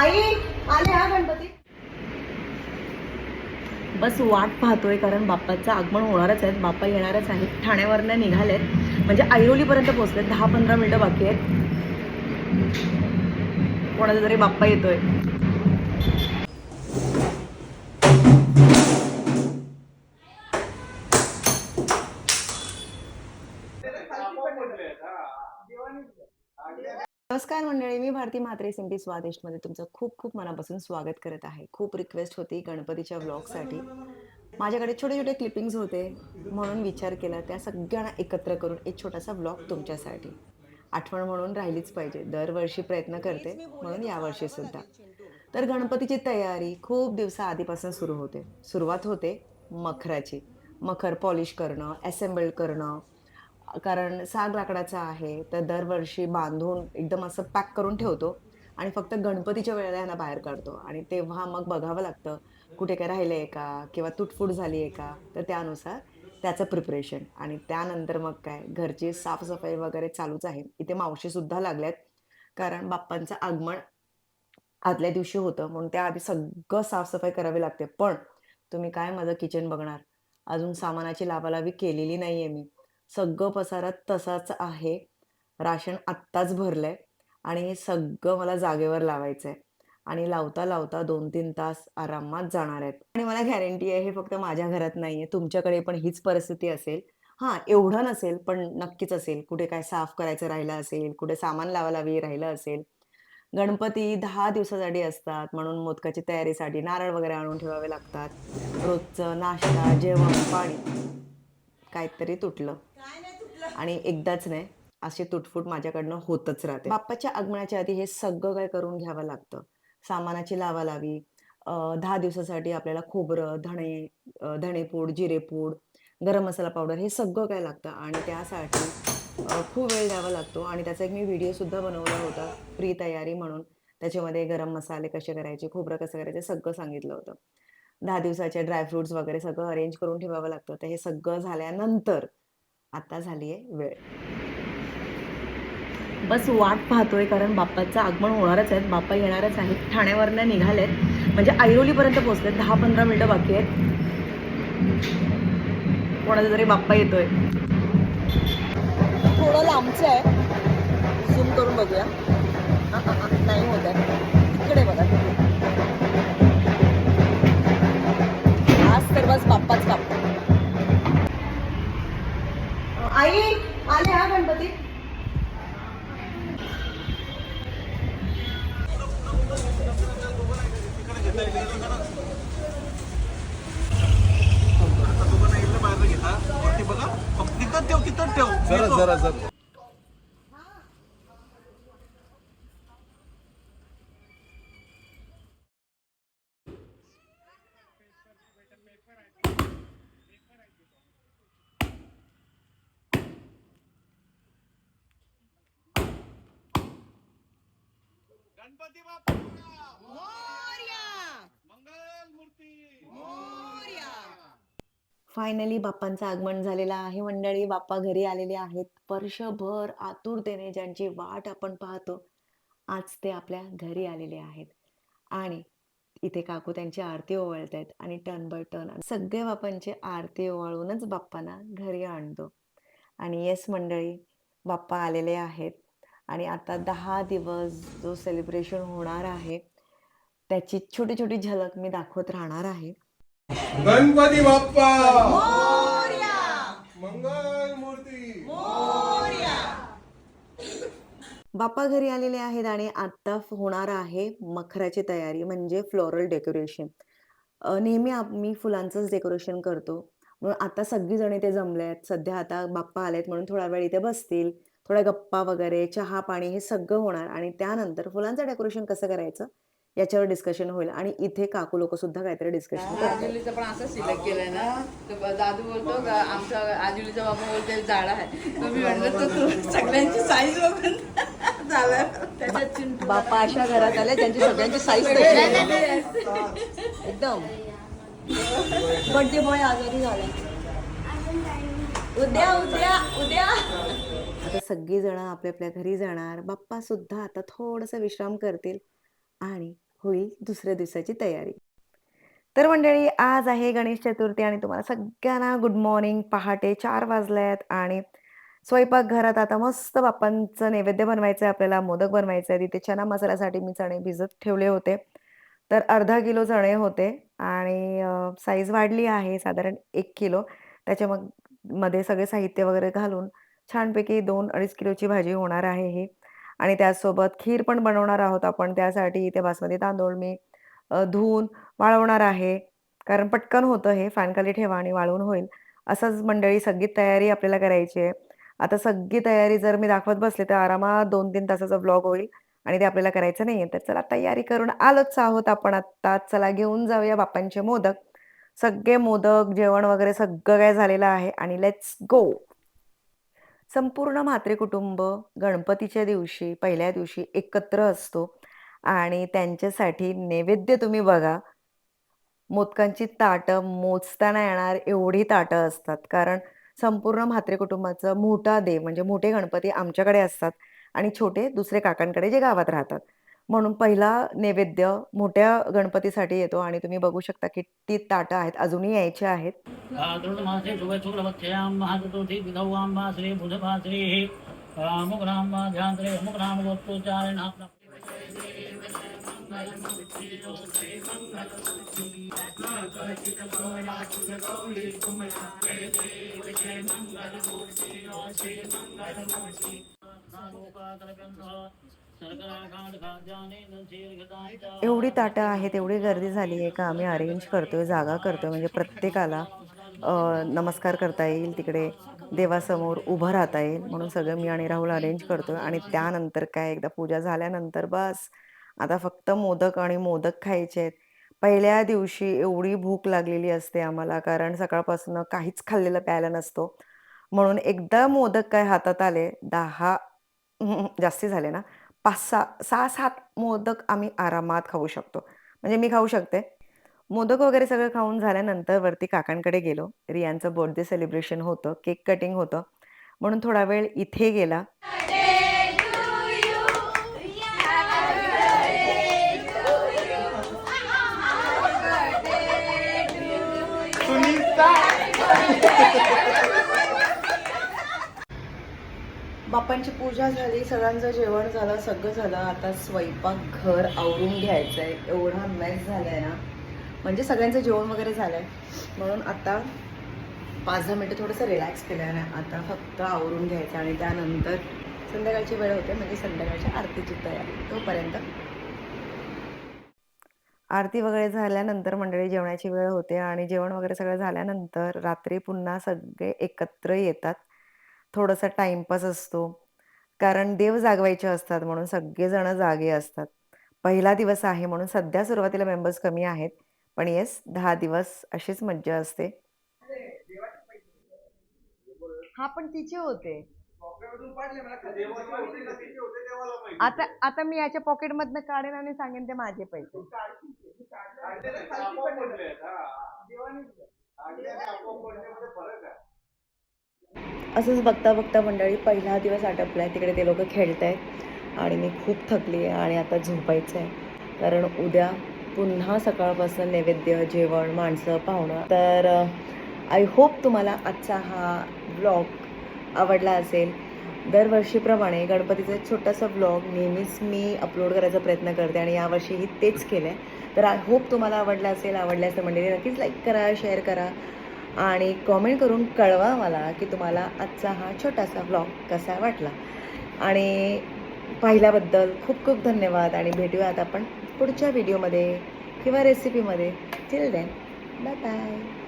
आई आले हा गणपती? बस वाट पाहतोय कारण बाप्पाचं आगमन होणारच आहेत बाप्पा येणारच आहेत. ठाण्यावरनं निघालेत. म्हणजे ऐरोलीपर्यंत पोहोचलेत. दहा पंधरा मिनिटं बाकी आहेत. कोणाचा तरी बाप्पा येतोय. नमस्कार मंडळी मी भारती म्हात्रे सिंपी स्वादिष्टमध्ये तुमचं खूप खूप मनापासून स्वागत करत आहे. खूप रिक्वेस्ट होती गणपतीच्या व्लॉगसाठी माझ्याकडे छोटे छोटे क्लिपिंग्स होते म्हणून विचार केला. त्या सगळ्यांना एकत्र करून एक छोटासा व्लॉग तुमच्यासाठी. आठवण म्हणून राहिलीच पाहिजे. दरवर्षी प्रयत्न करते म्हणून यावर्षी सुद्धा. तर गणपतीची तयारी खूप दिवसा आधीपासून सुरू होते. सुरुवात होते मखराची. मखर पॉलिश करणं असेंबल करणं कारण साग लाकडाचा आहे तर दरवर्षी बांधून एकदम असं पॅक करून ठेवतो आणि फक्त गणपतीच्या वेळेला यांना बाहेर काढतो. आणि तेव्हा मग बघावं लागतं कुठे काय राहिलं आहे का किंवा तुटफूट झाली आहे का? तर त्यानुसार त्याचं प्रिपरेशन आणि त्यानंतर मग काय घरची साफसफाई वगैरे चालूच आहे. इथे मावशीसुद्धा लागल्यात. कारण बाप्पांचं आगमन आदल्या दिवशी होतं. म्हणून त्याआधी सगळं साफसफाई करावी लागते. पण तुम्ही काय माझं किचन बघणार? अजून सामानाची लावालावी केलेली नाही आहे मी. सगळं पसारा तसाच आहे. राशन आत्ताच भरलंय आणि हे सगळं मला जागेवर लावायचं आहे आणि लावता लावता दोन तीन तास आरामात जाणार आहेत. आणि मला गॅरंटी आहे हे फक्त माझ्या घरात नाही आहे तुमच्याकडे पण हीच परिस्थिती असेल. हां एवढं नसेल पण नक्कीच असेल. कुठे काय साफ करायचं राहिलं असेल कुठे सामान लावालावी राहिलं असेल. गणपती दहा दिवसासाठी असतात म्हणून मोदकाची तयारीसाठी नारळ वगैरे आणून ठेवावे लागतात. रोजचं नाश्ता जेवण पाणी काहीतरी तुटलं. आणि एकदाच नाही असे तुटफूट माझ्याकडनं होतच राहते. बाप्पाच्या आगमनाच्या आधी हे सगळं काय करून घ्यावं लागतं? सामानाची लावा लावी दहा दिवसासाठी आपल्याला खोबरं धणे धणेपूड जिरेपूड गरम मसाला पावडर हे सगळं काय लागतं? आणि त्यासाठी खूप वेळ द्यावा लागतो. आणि त्याचा एक मी व्हिडिओसुद्धा बनवला होता प्री तयारी म्हणून. त्याच्यामध्ये गरम मसाले कसे करायचे खोबरं कसं करायचे सगळं सांगितलं होतं. दहा दिवसाचे ड्रायफ्रुट्स वगैरे सगळं अरेंज करून ठेवावं लागतं. तर हे सगळं झाल्यानंतर आता झाली आहे वेळ. बस वाट पाहतोय कारण बाप्पाचं आगमन होणारच आहेत बाप्पा येणारच आहेत. ठाण्यावरनं निघालेत. म्हणजे ऐरोलीपर्यंत पोहोचलेत. दहा पंधरा मिनिटं बाकी आहेत. कोणाचा तरी बाप्पा येतोय. थोडं लांबचं आहे. झूम करून बघूया. नाही होत आहे. इकडे बघा. आज तर बस बाप्पाच बाप्पा. आई आले हा गणपती? तिथं ठेव तिथं ठेव. जरा जरा. गणपती बाप्पा! मंगल मूर्ती! फायनली बाप्पांचं आगमन झालेलं आहे. मंडळी बाप्पा घरी आलेले आहेत. वर्षभर आतुरतेने ज्यांची वाट आपण पाहतो आज ते आपल्या घरी आलेले आहेत. आणि इथे काकू त्यांची आरती ओवाळत आहेत आणि टर्न बाय टर्न सगळे बाप्पांची आरती ओवाळूनच बाप्पांना घरी आणतो. आणि येस मंडळी बाप्पा आलेले आहेत. आणि आता दहा दिवस जो सेलिब्रेशन होणार आहे त्याची छोटी छोटी झलक मी दाखवत राहणार आहे. गणपती बाप्पा! मंगल मूर्ती! बाप्पा घरी आलेले आहेत आणि आता होणार आहे मखराची तयारी म्हणजे फ्लोरल डेकोरेशन नेहमी आम्ही फुलांचंच डेकोरेशन करतो. म्हणून आता सगळी जण इथे जमले आहेत सध्या आता बाप्पा आलेत म्हणून थोडा वेळ इथे बसतील. थोड्या गप्पा वगैरे चहा पाणी हे सगळं होणार आणि त्यानंतर फुलांचं डेकोरेशन कसं करायचं याच्यावर डिस्कशन होईल आणि इथे काकू लोक सुद्धा काहीतरी डिस्कशन करतात आजुलीचं पण असं सिलेक्ट केलंय ना तर दादू बोलतो का आमचा आजुलीचा बाबा बोलते जाड आहे. मी म्हणलं तर तू सगळ्यांची साईज बघून बाप्पा अशा घरात आले ज्यांची सगळ्यांची साईज एकदम. बर्थडे बॉय आजारी झाला उद्या उद्या उद्या. आता सगळी जण आपल्या आपल्या घरी जाणार बाप्पा सुद्धा आता थोडस विश्राम करतील आणि होईल दुसऱ्या दिवसाची तयारी. तर मंडळी आज आहे गणेश चतुर्थी आणि तुम्हाला सगळ्यांना गुड मॉर्निंग पहाटे चार वाजल्यात आणि स्वयंपाकघरात आता मस्त बाप्पांचं नैवेद्य बनवायचं आहे आपल्याला मोदक बनवायचं आहे तिथे चना मसाल्यासाठी मी चणे भिजत ठेवले होते. तर अर्धा किलो चणे होते आणि साईज वाढली आहे साधारण एक किलो. त्याच्या मग मध्ये सगळे साहित्य वगैरे घालून छानपैकी दोन अडीच किलोची भाजी होणार आहे ही. आणि त्याचसोबत खीर पण बनवणार आहोत आपण. त्यासाठी इथे बासमती तांदूळ मी धुवून वाळवणार आहे. कारण पटकन होतं हे. फॅनखाली ठेवा आणि वाळवून होईल. असंच मंडळी सगळी तयारी आपल्याला करायची आहे. आता सगळी तयारी जर मी दाखवत बसले तर आरामात दोन तीन तासाचा ब्लॉग होईल. आणि ते आपल्याला करायचं नाही आहे तर चला तयारी करून आलोच आहोत आपण आत्ता चला घेऊन जाऊया बाप्पांचे मोदक. सगळे मोदक जेवण वगैरे सगळं काय झालेलं आहे. आणि लेट्स गो संपूर्ण म्हात्रे कुटुंब गणपतीच्या दिवशी पहिल्या दिवशी एकत्र असतो आणि त्यांच्यासाठी नैवेद्य तुम्ही बघा. मोदकांची ताटं मोजताना येणार एवढी ताटं असतात. कारण संपूर्ण म्हात्रे कुटुंबाचं मोठा देव म्हणजे मोठे गणपती आमच्याकडे असतात आणि छोटे दुसरे काकांकडे जे गावात राहतात. म्हणून पहिला नैवेद्य मोठ्या गणपतीसाठी येतो आणि तुम्ही बघू शकता की ती ताटं आहेत अजूनही यायचे आहेत. एवढी ताटं आहेत एवढी गर्दी झाली आहे का? आम्ही अरेंज करतोय जागा करतोय म्हणजे प्रत्येकाला नमस्कार करता येईल तिकडे देवासमोर उभं राहता येईल म्हणून सगळं मी आणि राहुल अरेंज करतोय. आणि त्यानंतर काय एकदा पूजा झाल्यानंतर बस. आता फक्त मोदक आणि मोदक खायचे आहेत. पहिल्या दिवशी एवढी भूक लागलेली असते आम्हाला कारण सकाळपासून काहीच खाल्लेलं प्यायला नसतो. म्हणून एकदा मोदक काय हातात आले दहा जास्ती झाले ना पाच सहा सहा सात मोदक आम्ही आरामात खाऊ शकतो. म्हणजे मी खाऊ शकते. मोदक वगैरे सगळं खाऊन झाल्यानंतर वरती काकांकडे गेलो. रियांचं बर्थडे सेलिब्रेशन होतं. केक कटिंग होतं. म्हणून थोडा वेळ इथे गेला. बाप्पांची पूजा झाली सगळ्यांचं जेवण झालं सगळं झालं. आता स्वयंपाक घर आवरून घ्यायचं आहे एवढा मेस झालाय ना. म्हणजे सगळ्यांचं जेवण वगैरे झालंय. म्हणून आता पाच दहा मिनटं थोडंसं रिलॅक्स केलं आहे आता फक्त आवरून घ्यायचं आणि त्यानंतर संध्याकाळची वेळ होते म्हणजे संध्याकाळच्या आरतीची तयारी. तोपर्यंत. आरती वगैरे झाल्यानंतर मंडळी जेवणाची वेळ होते आणि जेवण वगैरे सगळं झाल्यानंतर रात्री पुन्हा सगळे एकत्र येतात. थोडासा टाइमपास असतो. कारण देव जागवायचे असतात म्हणून सगळेजण जागे असतात. पहिला दिवस आहे म्हणून सध्या सुरुवातीला मेंबर्स कमी आहेत. पण येस दहा दिवस अशीच मज्जा असते. हा पण तिचे होते. आता आता मी याच्या पॉकेट मधनं काढेन आणि सांगेन ते माझे पैसे. असंच बघता बघता मंडळी पहिला दिवस आटपला आहे तिकडे ते लोक खेळत आहेत आणि मी खूप थकली आहे आणि आता झोपायचं आहे कारण उद्या पुन्हा सकाळपासून नैवेद्य जेवण माणसं पाहुणं. तर आय होप तुम्हाला आजचा हा ब्लॉग आवडला असेल. दरवर्षीप्रमाणे गणपतीचा एक छोटासा ब्लॉग नेहमीच मी अपलोड करायचा प्रयत्न करते आणि यावर्षीही तेच केलं आहे तर आय होप तुम्हाला आवडला असेल आवडल्याचं म्हणजे नक्कीच लाईक करा शेअर करा. आणि कॉमेंट करून कळवा मला की तुम्हाला आजचा हा छोटासा ब्लॉग कसा वाटला. आणि पाहिल्याबद्दल खूप खूप धन्यवाद आणि भेटूयात आपण पुढच्या व्हिडिओमध्ये किंवा रेसिपीमध्ये टिल देन बाय बाय